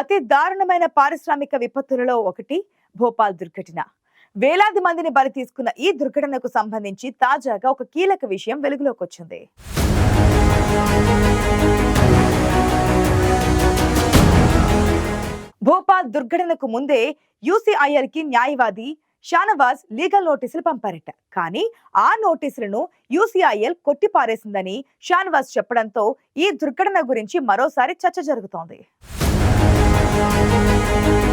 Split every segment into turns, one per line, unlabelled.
అతి దారుణమైన పారిశ్రామిక విపత్తులలో ఒకటి భోపాల్ దుర్ఘటన. వేలాది మందిని బలి తీసుకున్న ఈ దుర్ఘటనకు సంబంధించి తాజాగా ఒక కీలక విషయం వెలుగులోకి వచ్చింది. భోపాల్ దుర్ఘటనకు ముందే యూసీఐఎల్కి న్యాయవాది షానవాజ్ లీగల్ నోటీసులు పంపారట. కానీ ఆ నోటీసులను యూసీఐఎల్ కొట్టిపారేసిందని షానవాజ్ చెప్పడంతో ఈ దుర్ఘటన గురించి మరోసారి చర్చ జరుగుతోంది. Thank you.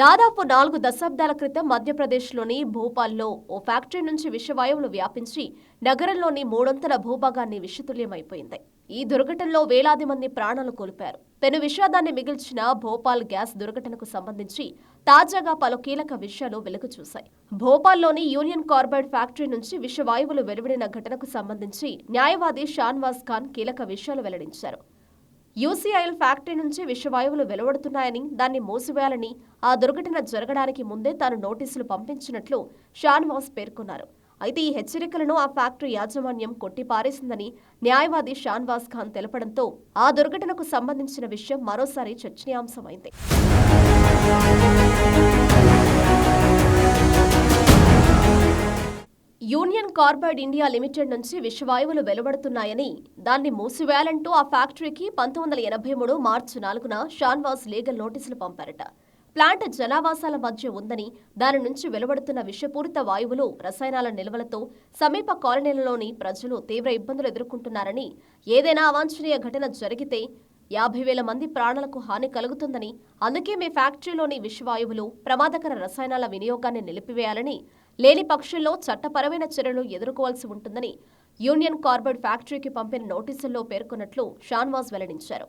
దాదాపు నాలుగు దశాబ్దాల క్రితం మధ్యప్రదేశ్లోని భోపాల్లో ఓ ఫ్యాక్టరీ నుంచి విషవాయువులు వ్యాపించి నగరంలోని మూడొంతుల భూభాగాన్ని విషతుల్యమైపోయింది. ఈ దుర్ఘటనలో వేలాది మంది ప్రాణాలు కోల్పారు పెను విషాదాన్ని మిగిల్చిన భోపాల్ గ్యాస్ దుర్ఘటనకు సంబంధించి తాజాగా పలు కీలక విషయాలు వెలుగు చూశాయి. భోపాల్లోని యూనియన్ కార్బైడ్ ఫ్యాక్టరీ నుంచి విషవాయువులు వెలువడిన ఘటనకు సంబంధించి న్యాయవాది షాన్వాజ్ ఖాన్ కీలక విషయాలు వెల్లడించారు. యూసీఐఎల్ ఫ్యాక్టరీ నుంచి విషవాయువులు వెలువడుతున్నాయని దాన్ని మూసివేయాలని ఆ దుర్ఘటన జరగడానికి ముందే తాను నోటీసులు పంపించినట్లు షాన్వాస్ పేర్కొన్నారు. అయితే ఈ హెచ్చరికలను ఆ ఫ్యాక్టరీ యాజమాన్యం కొట్టిపారేసిందని న్యాయవాది షాన్వాస్ ఖాన్ తెలపడంతో ఆ దుర్ఘటనకు సంబంధించిన విషయం మరోసారి చర్చనీయాంశమైంది. యూనియన్ కార్బైడ్ ఇండియా లిమిటెడ్ నుంచి విషవాయువులు వెలువడుతున్నాయని దాన్ని మూసివేయాలంటూ ఆ ఫ్యాక్టరీకి పంతొమ్మిది వందల ఎనభై మూడు మార్చి నాలుగున షాన్వాస్ లీగల్ నోటీసులు పంపారట. ప్లాంట్ జనావాసాల మధ్య ఉందని దాని నుంచి వెలువడుతున్న విషపూరిత వాయువులు రసాయనాల నిల్వలతో సమీప కాలనీలలోని ప్రజలు తీవ్ర ఇబ్బందులు ఎదుర్కొంటున్నారని ఏదైనా అవాంఛనీయ ఘటన జరిగితే యాభై వేల మంది ప్రాణాలకు హాని కలుగుతుందని అందుకే మీ ఫ్యాక్టరీలోని విషవాయువులు ప్రమాదకర రసాయనాల వినియోగాన్ని నిలిపివేయాలని లేని పక్షంలో చట్టపరమైన చర్యలు ఎదుర్కోవాల్సి ఉంటుందని యూనియన్ కార్బైడ్ ఫ్యాక్టరీకి పంపిన నోటీసుల్లో పేర్కొన్నట్లు షాన్వాజ్ వెల్లడించారు.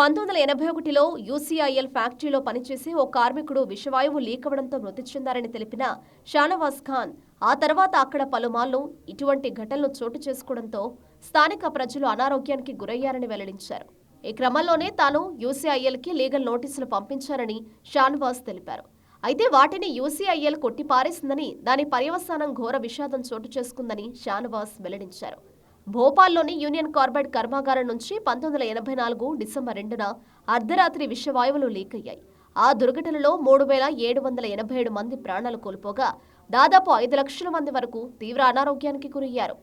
పంతొమ్మిది వందల ఎనభై ఒకటిలో యూసీఐఎల్ ఫ్యాక్టరీలో పనిచేసి ఓ కార్మికుడు విషవాయువు లీక్ మృతి చెందారని తెలిపిన షానవాజ్ ఖాన్ ఆ తర్వాత అక్కడ పలుమార్లు ఇటువంటి ఘటనలు చోటు చేసుకోవడంతో స్థానిక ప్రజలు అనారోగ్యానికి గురయ్యారని వెల్లడించారు. ఈ క్రమంలోనే తాను యూసీఐఎల్కి లీగల్ నోటీసులు పంపించారని షాన్వాస్ తెలిపారు. అయితే వాటిని యూసీఐఎల్ కొట్టిపారేసిందని దాని పర్యవసానం ఘోర విషాదం చోటు చేసుకుందని షానవాస్ వెల్లడించారు. భోపాల్లోని యూనియన్ కార్బైడ్ కర్మాగారం నుంచి పంతొమ్మిది వందల ఎనభై నాలుగు డిసెంబర్ రెండున అర్ధరాత్రి విషవాయువులు లీక్ అయ్యాయి. ఆ దుర్ఘటనలో మూడు వేల ఏడు వందల ఎనభై ఏడు మంది ప్రాణాలు కోల్పోగా దాదాపు ఐదు లక్షల మంది వరకు తీవ్ర అనారోగ్యానికి గురయ్యారు.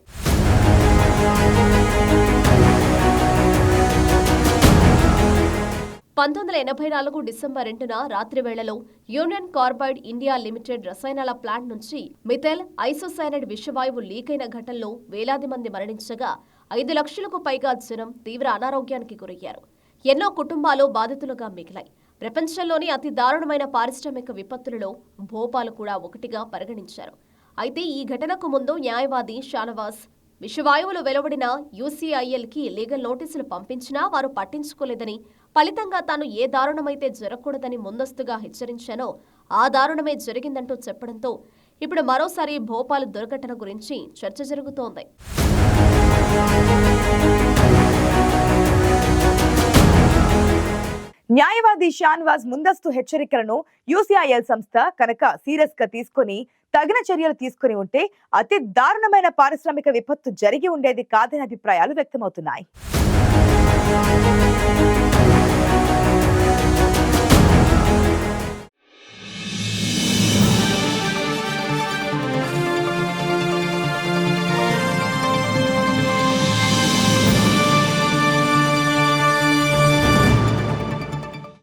పంతొమ్మిది వందల ఎనభై నాలుగు డిసెంబర్ రెండున రాత్రి వేళలో యూనియన్ కార్బైడ్ ఇండియా లిమిటెడ్ రసాయనాల ప్లాంట్ నుంచి మిథైల్ ఐసోసైనైడ్ విషవాయువు లీక్ అయిన ఘటనలో వేలాది మంది మరణించగా ఐదు లక్షలకు పైగా జనం తీవ్ర అనారోగ్యానికి గురయ్యారు. ఎన్నో కుటుంబాలు బాధితులుగా మిగిలాయి. ప్రపంచంలోని అతి దారుణమైన పారిశ్రామిక విపత్తులలో భోపాల్ కూడా ఒకటిగా పరిగణించారు. అయితే ఈ ఘటనకు ముందు న్యాయవాది షానవాస్ విషవాయువులు వెలువడిన యూసీఐఎల్కి లీగల్ నోటీసులు పంపించినా వారు పట్టించుకోలేదని ఫలితంగా తాను ఏ దారుణమైతే జరగకూడదని ముందస్తుగా హెచ్చరించానో ఆ దారుణమే జరిగిందంటూ చెప్పడంతో ఇప్పుడు మరోసారి భోపాల్ దుర్ఘటన గురించి చర్చ జరుగుతోంది.
న్యాయవాది షాన్వాజ్ ముందస్తు హెచ్చరికలను యూసీఐఎల్ సంస్థ కనుక సీరియస్గా తీసుకొని తగిన చర్యలు తీసుకుని ఉంటే అతి దారుణమైన పారిశ్రామిక విపత్తు జరిగి ఉండేది కాదని అభిప్రాయాలు వ్యక్తమవుతున్నాయి.